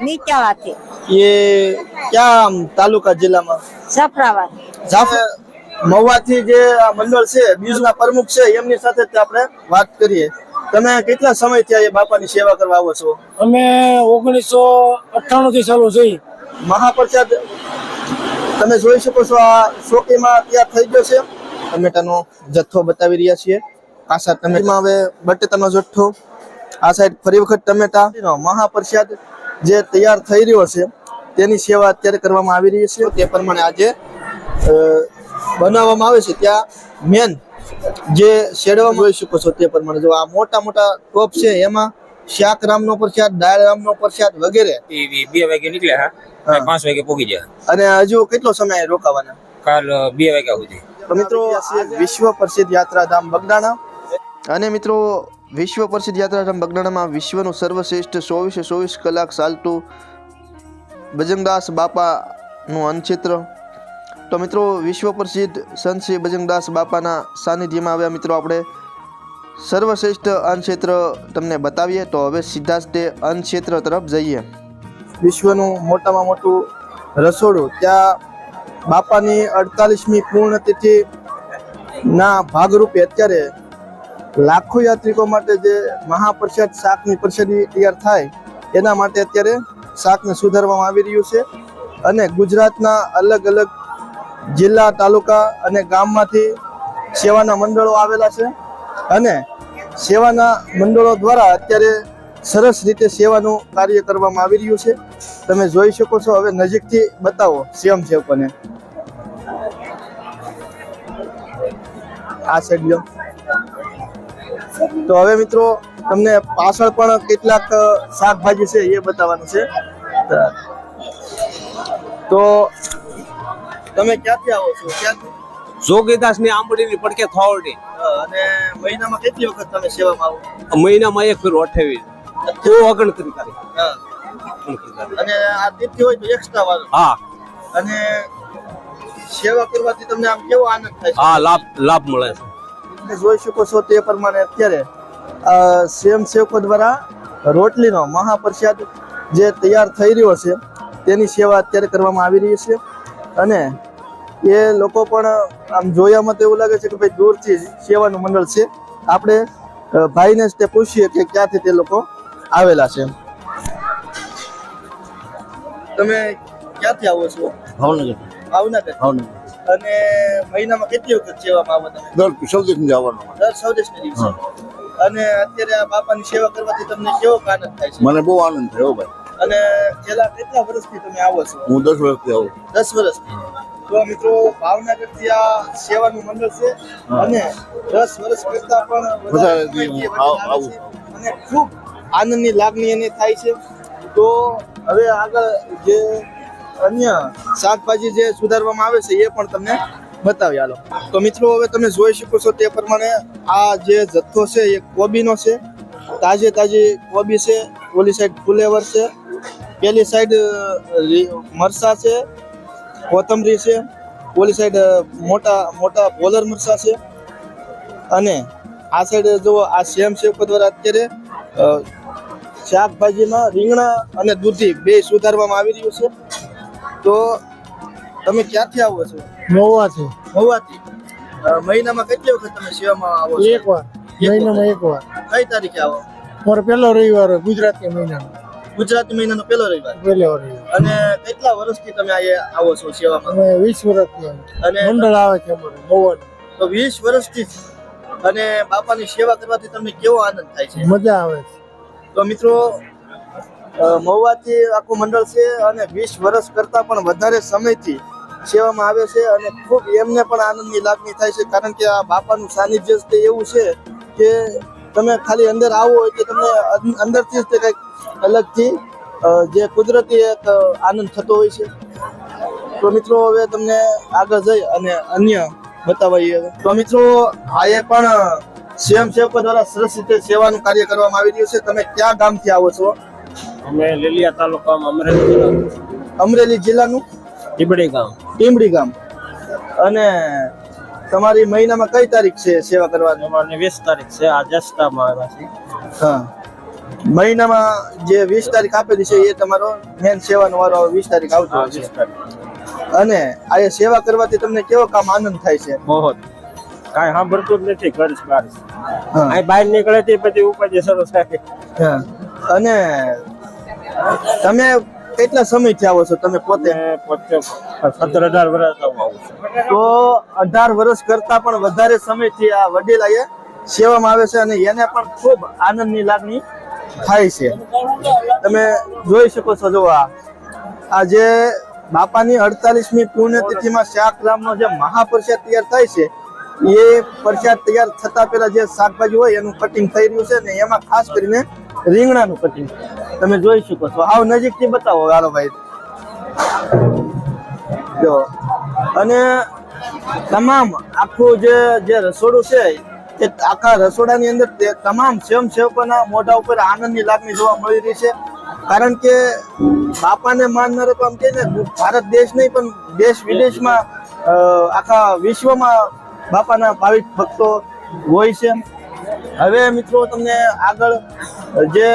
નીચાવાથી ये क्या તાલુકા જિલ્લામાં સફરાવાદ જાફર મહુવાથી જે આ મંડળ છે બીજના પ્રમુખ છે એમની સાથે જ આપણે વાત કરીએ તમે કેટલા સમયથી આ બાપાની સેવા કરવા આવો છો અમે ઓગણીસો અઠ્ઠાણું થી ચાલુ છે મહાપ્રસાદ તમે જોઈ શકો છો આ ચોકીમાં તૈયાર થઈ ગયો છે ટમેટાનો જથ્થો બતાવી રહ્યા છીએ પાછા ટમેટામાં હવે બટેટાનો જથ્થો આ સાઈડ ફરી વખત ટમેટા મહાપ્રસાદ જે તૈયાર થઈ રહ્યો છે તેની સેવા અત્યારે કરવામાં આવી રહી છે. તે પ્રમાણે આજે બનાવવામાં આવે છે. ત્યાં મેન જે શેડવામાં જોઈ શકો છો તે પ્રમાણે. જો આ મોટા મોટા ટોપ છે એમાં શાક રામનો પ્રસાદ દાળ રામનો પ્રસાદ વગેરે. બે વાગે નીકળ્યા હા. પાંચ વાગે પહોંચી ગયા. અને હજુ કેટલો સમય રોકાવાના? કાલ બે વાગ્યા સુધી. તો મિત્રો વિશ્વ પ્રસિદ્ધ યાત્રાધામ બગદાણા. અને મિત્રો વિશ્વ પ્રસિદ્ધ યાત્રાધામ બગદાણામાં વિશ્વનું સર્વશ્રેષ્ઠ ચોવીસે ચોવીસ કલાક ચાલતું બજરંગદાસ બાપાનું અન્નક્ષેત્ર. તો મિત્રો વિશ્વ પ્રસિદ્ધ સંત શ્રી બજરંગદાસ બાપાના સાનિધ્યમાં આવ્યા મિત્રો આપણે. સર્વશ્રેષ્ઠ અન્નક્ષેત્ર તમને બતાવીએ, તો હવે સીધા જ તે અન્નક્ષેત્ર તરફ જઈએ. વિશ્વનું મોટામાં મોટું રસોડું, ત્યાં બાપાની અડતાલીસમી પૂર્ણતિથિ ના ભાગરૂપે અત્યારે લાખો યાત્રિકો માટે જે મહાપ્રસાદ શાકની પ્રસાદી તૈયાર થાય, એના માટે અત્યારે શાકને સુધારવામાં આવી રહ્યું છે. અને ગુજરાતના અલગ અલગ જિલ્લા, તાલુકા અને ગામમાંથી સેવાના મંડળો આવેલા છે. અને સેવાના મંડળો દ્વારા અત્યારે સરસ રીતે સેવાનું કાર્ય કરવામાં આવી રહ્યું છે. તમે જોઈ શકો છો, હવે નજીકથી બતાવો સ્વયંસેવકોને આ સાઈડ તો હવે મિત્રો તમને પાછળ પણ કેટલાક શાકભાજી છે એ બતાવવાનું છે. તો તમે ક્યાંથી આવો છો? ક્યાંથી? જોગીદાસની આંબડી ની પડકે થોવડી અને મહિનામાં કેટલી વખત તમે સેવામાં આવો? મહિનામાં એક ફેર અઠાવીસ. તો ઓગણત્રીસ તારીખ. અને આ તિથિ હોય તો એક્સ્ટ્રા વાળો હા. અને સેવા કરવાથી તમને આમ કેવો આનંદ થાય છે? હા લાભ લાભ મળે છે. તમે જોઈ શકો છો તે પ્રમાણે અત્યારે સ્વયંસેવકો દ્વારા રોટલીનો મહાપ્રસાદ જે તૈયાર થઈ રહ્યો છે તેની સેવા અત્યારે કરવામાં આવી રહી છે. અને એ લોકો પણ આમ જોયામાં તો એવું લાગે છે કે ભાઈ દૂરથી સેવાનું મંડળ છે. આપણે ભાઈને જ તે પૂછીએ કે ક્યાંથી તે લોકો આવેલા છે. તમે ક્યાંથી આવો છો? ભાવનગર. ભાવનગર. ભાવનગર. અને મહિનામાં કેટલી વખત સેવામાં આવો તમે? દર સૌદેશ જવાનું દર સૌદેશ દિવસે. અને અત્યારે આ બાપાની સેવા કરવાથી તમને કેવો આનંદ થાય છે? મને બહુ આનંદ થયો ભાઈ. અને છેલ્લા કેટલા વર્ષથી તમે આવો છો? હું દસ વર્ષથી આવું. દસ વર્ષથી. તો મિત્રો ભાવનગરથી આ સેવાનું મંડળ છે અને દસ વર્ષ કરતા પણ. અને ખૂબ આનંદની લાગણી એને થાય છે. તો હવે આગળ જે અન્ય શાકભાજી જે સુધારવામાં આવે છે એ પણ તમને બતાવી હાલો. તો મિત્રો, હવે તમે જોઈ શકો છો તે પ્રમાણે આ જે જથ્થો છે એ કોબીનો છે. તાજે તાજી કોબી છે, ઓલી સાઈડ ફુલેવર છે, પેલી સાઈડ મરસા છે, કોથમરી છે, ઓલી સાઈડ મોટા મોટા બોલર મરસા છે. અને આ સાઈડ જુઓ આ સેમ સેવકો દ્વારા અત્યારે શાકભાજીમાં રીંગણા અને દૂધી બે સુધારવામાં આવી રહ્યું છે. તો તમે ક્યાંથી આવો છો? મહુવાથી મહુવાથી મહિનામાં કેટલી વખત તમે સેવામાં આવો છો? એક વાર મહિનામાં એક વાર કઈ તારીખે આવો? મારો પહેલો રવિવાર હોય ગુજરાતી મહિનાનો. ગુજરાતી મહિનાનો પહેલો રવિવાર. પહેલો રવિવાર. અને કેટલા વર્ષથી તમે અહીંયા આવો છો સેવામાં? અમે વીસ વર્ષથી અને મંડળ આવે છે અમારું મહુવાનું તો વીસ વર્ષથી. અને બાપાની સેવા કરવાથી તમને કેવો આનંદ થાય છે? મજા આવે છે. તો મિત્રો મહુવાથી આખું મંડળ છે અને વીસ વર્ષ કરતા પણ વધારે સમયથી સેવામાં આવે છે અને ખૂબ એમને પણ આનંદની લાગણી થાય છે કારણ કે આ બાપાનું સાનિધ્ય તે એવું છે કે તમે ખાલી અંદર આવો એટલે તમને અંદરથી જ તે કંઈક અલગથી જે કુદરતી એક આનંદ થતો હોય છે. તો મિત્રો હવે તમને આગળ જઈ અને અન્ય બતાવીએ તો મિત્રો આ પણ પણ સ્વયંસેવકો દ્વારા સરસ રીતે સેવાનું કાર્ય કરવામાં આવી રહ્યું છે. તમે ક્યાં ગામથી આવો છો? અમે લીલિયા તાલુકામાં અમરેલી અમરેલી જિલ્લાનું? ટીબડી ગામ. ટીમડી ગામ. અને તમારી મહિનામાં કઈ તારીખ છે સેવા કરવાની? અમારી વીસ તારીખ છે. આ જસ્ટામાં આવ્યા છે હા. મહિનામાં જે વીસ તારીખ આપેલી છે એ તમારો મેન સેવાનો વારો વીસ તારીખ આવતો છે. અને આ સેવા કરવાથી તમને કેવો કામ આનંદ થાય છે? બહુ કાંઈ સાંભળતું જ નથી ઘર હા. આ બહાર નીકળે તે પછી ઉપાધિ સરસ થાય હા. અને તમે કેટલા સમયથી આવો છો તમે પોતે? સત્તર અઢાર વર્ષ આવું છું. તો અઢાર વર્ષ કરતા પણ વધારે સમયથી આ વડીલ અહીંયા સેવામાં આવે છે અને એને પણ ખૂબ આનંદની લાગણી થાય છે. તમે જોઈ શકો છો જો આ. આ જે બાપાની અડતાલીસમી પુણ્યતિથિમાં શાક રામનો જે મહાપ્રસાદ તૈયાર થાય છે એ પ્રસાદ તૈયાર થતા પહેલા જે શાકભાજી હોય એનું કટિંગ થઈ રહ્યું છે ને એમાં ખાસ કરીને રીંગણાનું કટિંગ તમે જોઈ શકો છો. આવ નજીકથી બતાવો વારો ભાઈ. જો. અને તમામ આખું જે જે રસોડું છે, તે આખા રસોડાની અંદર તમામ સ્વયંસેવકોના મોઢા ઉપર આનંદની લાગણી જોવા મળી રહી છે. કારણ કે બાપાને માનનારો તો આમ કે ને, ભારત દેશ નહીં, પણ દેશ વિદેશમાં આખા વિશ્વમાં બાપાના ભાવિક ભક્તો હોય છે હવે મિત્રો તમને આગળ જે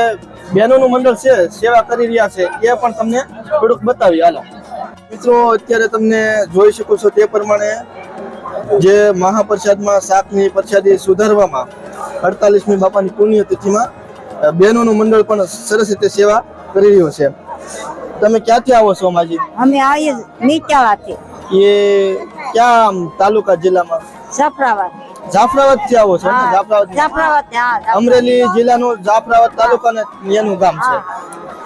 બહેનોનું મંડળ છે સેવા કરી રહ્યા છે એ પણ તમને થોડુંક બતાવી. હાલો. મિત્રો અત્યારે તમને જોઈ શકો છો તે પ્રમાણે જે મહાપ્રસાદમાં શાકની પ્રસાદી સુધારવામાં અડતાલીસમી બાપાની પુણ્યતિથિમાં બહેનોનું મંડળ પણ સરસ રીતે સેવા કરી રહ્યું છે. તમે ક્યાંથી આવો છો માજી? અમે આવીએ નીચાવાથી. એ ક્યાં તાલુકા જિલ્લામાં? જાફરાબાદ જાફરાબાદથી આવો છો જાફરાબાદ અમરેલી જિલ્લાનું જાફરાબાદ તાલુકા એનું ગામ છે.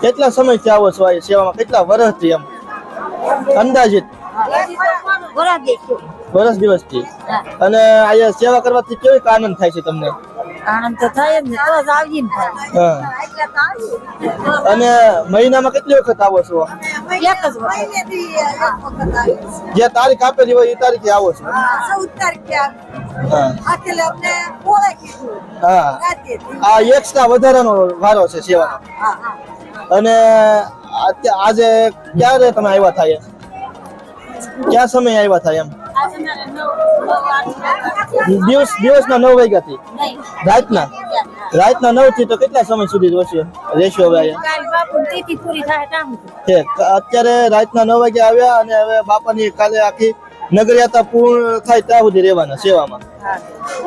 કેટલા સમયથી આવો છો આ સેવામાં? કેટલા વર્ષથી એમ? અંદાજિત. વર્ષ દિવસ વર્ષ દિવસથી. અને અહીંયા સેવા કરવાથી કેવો આનંદ થાય છે તમને? આનંદ તો થાય જ ને તો જ આવીએ ને થાય અને મહિનામાં કેટલી વખત આવો છો? એક જ વખત. જે તારીખ આપેલી હોય એ તારીખે આવો છો? ચૌદ તારીખે હા. આ એક્સ્ટ્રા વધારાનો વારો છે સેવાનો. હા, હા. અને આજે ક્યારે તમે આવ્યા થાય? ક્યાં સમય આવ્યા થાય એમ? દિવસ દિવસના નવ વાગ્યાથી રાતના? રાતના. નવથી તો કેટલા સમય સુધી રહેશે રહેશો હવે અહીંયા. છે. અત્યારે રાતના નવ વાગે આવ્યા અને હવે બાપાની કાલે આખી નગરયાત્રા પૂર્ણ થાય ત્યાં સુધી રહેવાના સેવામાં.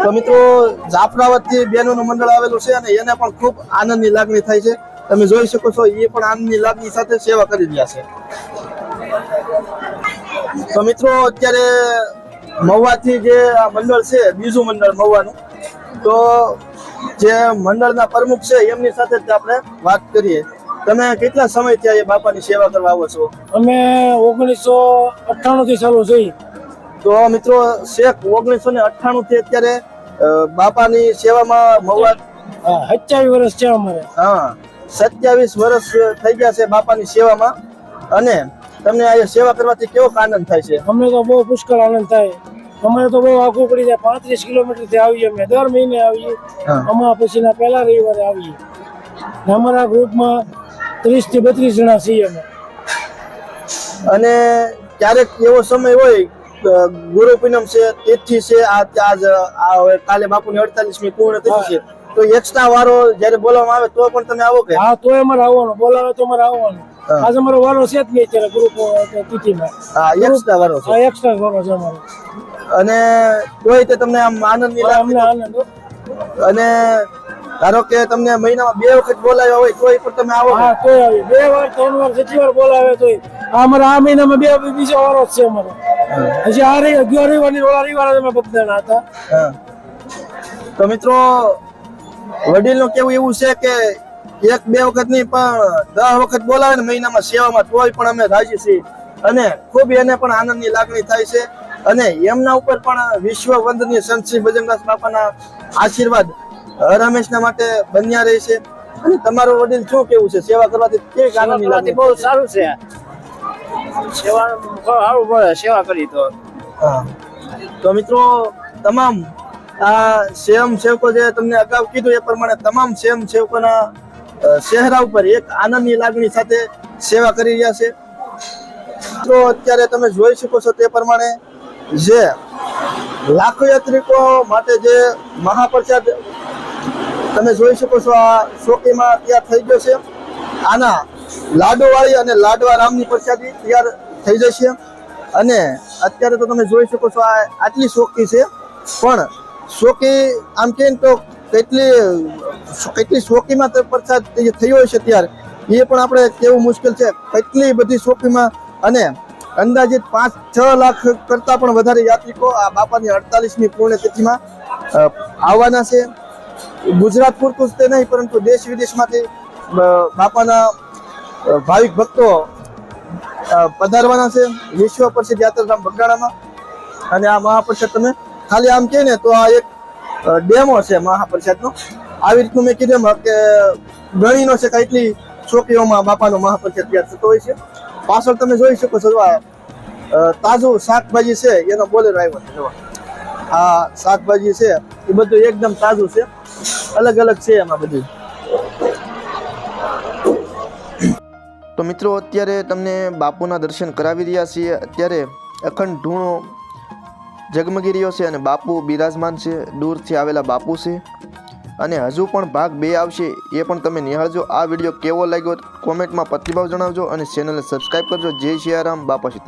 તો મિત્રો જાફરાબાદથી બહેનોનું મંડળ આવેલું છે અને એને પણ ખૂબ આનંદની લાગણી થાય છે. તમે જોઈ શકો છો એ પણ આનંદની લાગણી સાથે સેવા કરી રહ્યા છે. તો મિત્રો અત્યારે મહુવાથી જે આ મંડળ છે બીજું મંડળ મહુવાનું તો જે મંડળના પ્રમુખ છે એમની સાથે જ આપણે વાત કરીએ. તમે કેટલા સમય ત્યાં એ બાપાની સેવા કરવા આવો છો? અમે ઓગણીસો અઠ્ઠાણું થી ચાલુ થઈ. તો મિત્રો શેખ ઓગણીસો ને અઠ્ઠાણું થી અત્યારે બાપાની સેવામાં મહુવા સત્યાવીસ વર્ષ છે અમારે. હા સત્યાવીસ વર્ષ થઈ ગયા છે બાપાની સેવામાં. અને તમને આ સેવા કરવાથી કેવો આનંદ થાય છે? અમને તો બહુ પુષ્કળ આનંદ થાય. અમારે તો બહુ આઘું પડી જાય. પાંત્રીસ કિલોમીટરથી આવીએ અમે. દર મહિને આવીએ. અમારા પછીના પહેલા રવિવારે આવીએ. ને અમારા ગ્રુપમાં ત્રીસથી બત્રીસ જણા છીએ અમે. અને ક્યારેક એવો સમય હોય ગુરુ પૂનમ છે તિથિ છે આજ કાલે બાપુની અડતાલીસમી પૂર્ણ તિથિ છે. તો એક્સ્ટ્રા વારો જયારે બોલવામાં આવે તો પણ તમે આવો કે? હા તો અમારે આવવાનું. બોલાવે તો અમારે આવવાનું. આજ અમારો વારો છે જ નહીં અત્યારે ગ્રુપ તિથિમાં. હા એક્સ્ટ્રા વારો છે. એક્સ્ટ્રા વારો છે અમારો. અને કોઈ તે તમને આમ આનંદની લાગણી આનંદ અને ધારો કે તમને મહિનામાં બે વખત બોલાવ્યા હોય તોય પણ તમે આવો હા તોય આવી. બે વાર ત્રણ વાર જેટલી વાર બોલાવે તોય. અમારે આ મહિનામાં બે બીજો વારો છે અમારો. હજી આ રહી અગિયાર રવિવારની ઓળા રવિવારે અમે બગદાણા હતા. તો મિત્રો વડીલનું કેવું એવું છે કે એક બે વખત નહીં પણ દસ વખત બોલાવે ને મહિનામાં સેવામાં તોય પણ અમે રાજી છીએ. અને ખૂબ એને પણ આનંદની લાગણી થાય છે. અને એમના ઉપર પણ વિશ્વ વંદનીય સંત શ્રી ભજનદાસ બાપાના આશીર્વાદ હર હંમેશના માટે બન્યા રહે છે અને તમારું વડીલ શું કેવું છે? સેવા કરવાથી કેવી આનંદની લાગણી બહુ સારું છે. સેવા સારું પડે સેવા કરી તો. તો મિત્રો તમામ આ સ્વયં સેવકો જે તમને અગાઉ કીધું એ પ્રમાણે તમામ સ્વયં સેવકોના ચહેરા ઉપર એક આનંદની લાગણી સાથે સેવા કરી રહ્યા છે. તો અત્યારે તમે જોઈ શકો છો તે પ્રમાણે જે લાખો યાત્રિકો માટે જે મહાપ્રસાદ તમે જોઈ શકો છો આ શોકીમાં તૈયાર થઈ ગયો છે. આના લાડુવાળી અને લાડવા રામની પ્રસાદી તૈયાર થઈ જશે અને અત્યારે તો તમે જોઈ શકો છો આ આટલી શોકી છે. પણ શોકી આમ કે તો કેટલી કેટલી શોકીમાં પ્રસાદ થયો હશે ત્યારે, એ પણ આપણે કેવું મુશ્કેલ છે. કેટલી બધી શોકીમાં અને અંદાજિત પાંચ છ લાખ કરતા પણ વધારે યાત્રિકો આ બાપાની અડતાલીસમી પૂર્ણતિથિમાં આવવાના છે. ગુજરાત પૂરતું જ તે નહીં, પરંતુ દેશ વિદેશમાંથી બાપાના ભાવિક ભક્તો પધારવાના છે. વિશ્વ પ્રસિદ્ધ યાત્રાધામ બગડાણામાં અને આ મહાપ્રસાદ તમે ખાલી આમ કહે ને તો આ એક ડેમો છે મહાપ્રસાદનો. આવી રીતનું મેં કીધું કે ગણીનો છે કેટલી ચોકીઓમાં બાપાનો મહાપ્રસાદ યાદ થતો હોય છે. પાછળ તમે જોઈ શકો છો તાજું શાકભાજી છે, એનો બોલેર આવ્યો છે જોવા શાકભાજી છે, એ બધું એકદમ તાજું છે. અલગ અલગ છે એમાં બધું. તો મિત્રો, અત્યારે તમને બાપુના દર્શન કરાવી રહ્યા છીએ. અત્યારે અખંડ ધૂણો ઝગમગી રહ્યો છે અને બાપુ બિરાજમાન છે. દૂરથી આવેલા બાપુ છે. અને હજુ પણ ભાગ બે આવશે. એ પણ તમે નિહાળજો. આ વીડિયો કેવો લાગ્યો કોમેન્ટમાં પ્રતિભાવ જણાવજો અને ચેનલને સબસ્ક્રાઈબ કરજો. જય સિયારામ. બાપા સીતા